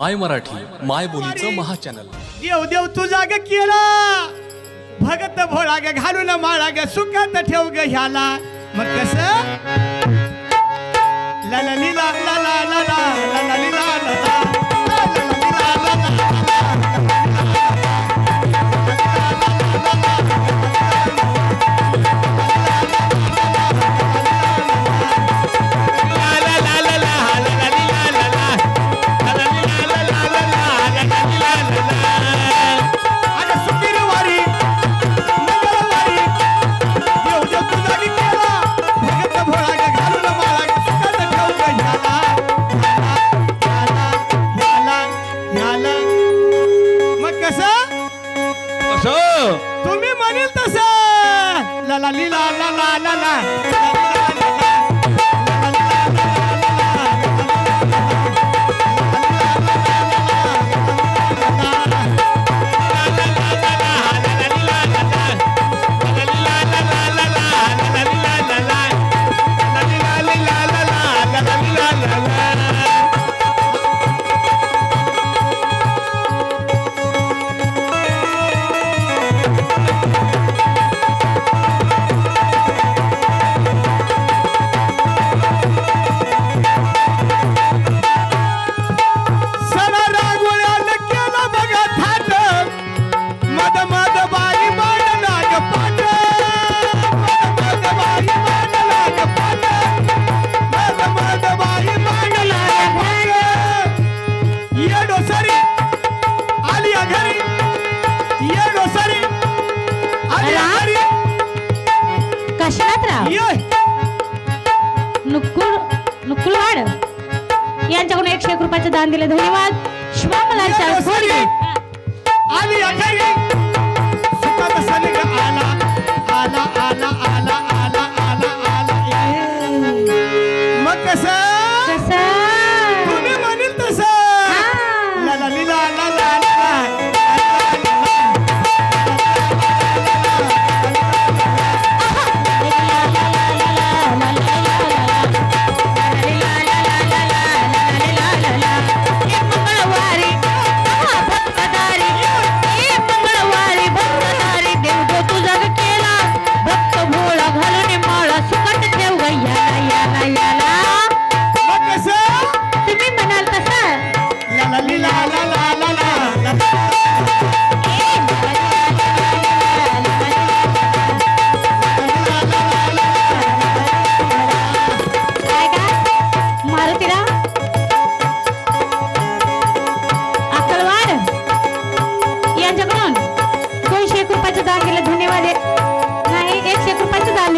माय मराठी माय बोलीचं महाचॅनल. देव देव तुझा ग केला. भगत भोळा ग घालून माळा ग सुखात ठेव ग ह्याला. मग कस? लला लिला लला लला लला लिला गाड यांच्याकडून एकशे एक रुपयाचं दान दिलं. धन्यवाद. श्वामलांच्या आणि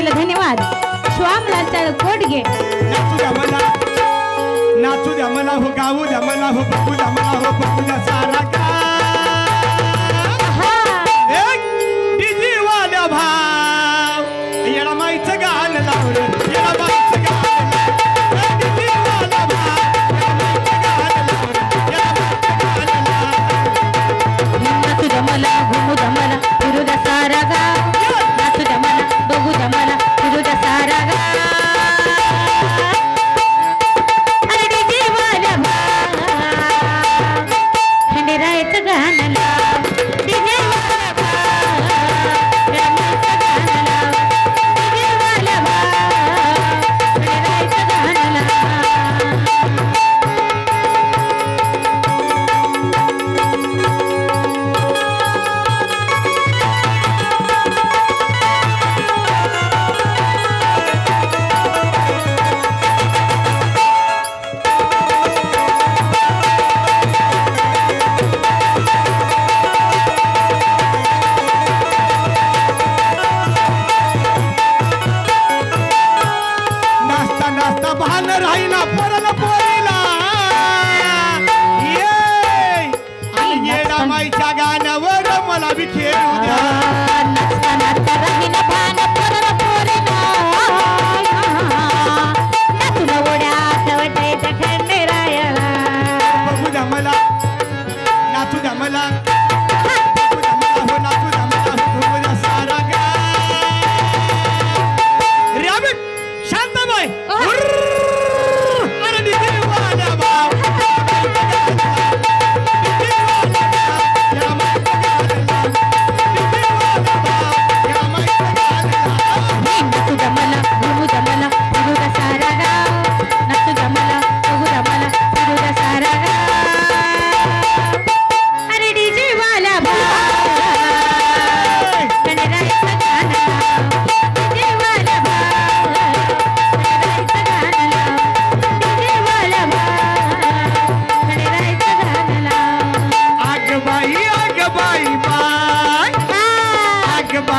आपला धन्यवाद. श्वाम लाल कोटगे नाचू द्या मला. नाचू द्या मला हो गाऊ द्या मला हो बघू द्या मला हो बघू द्या सारा गाण्यावर मला विखेरू द्या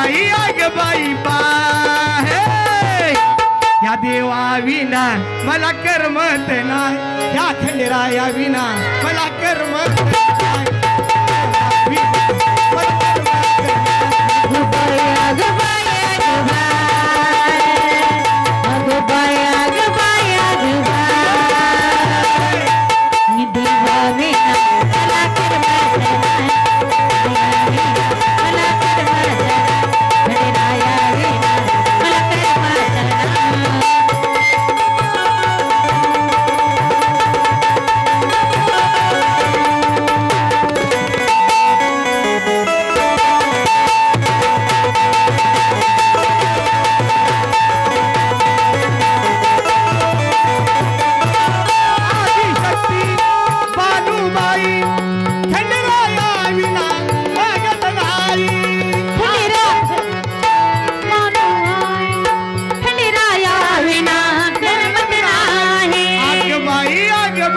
बाई आग बाई पाहे या देवा विना मला करमत नाही या खंडराया विना मला करमत देवा विना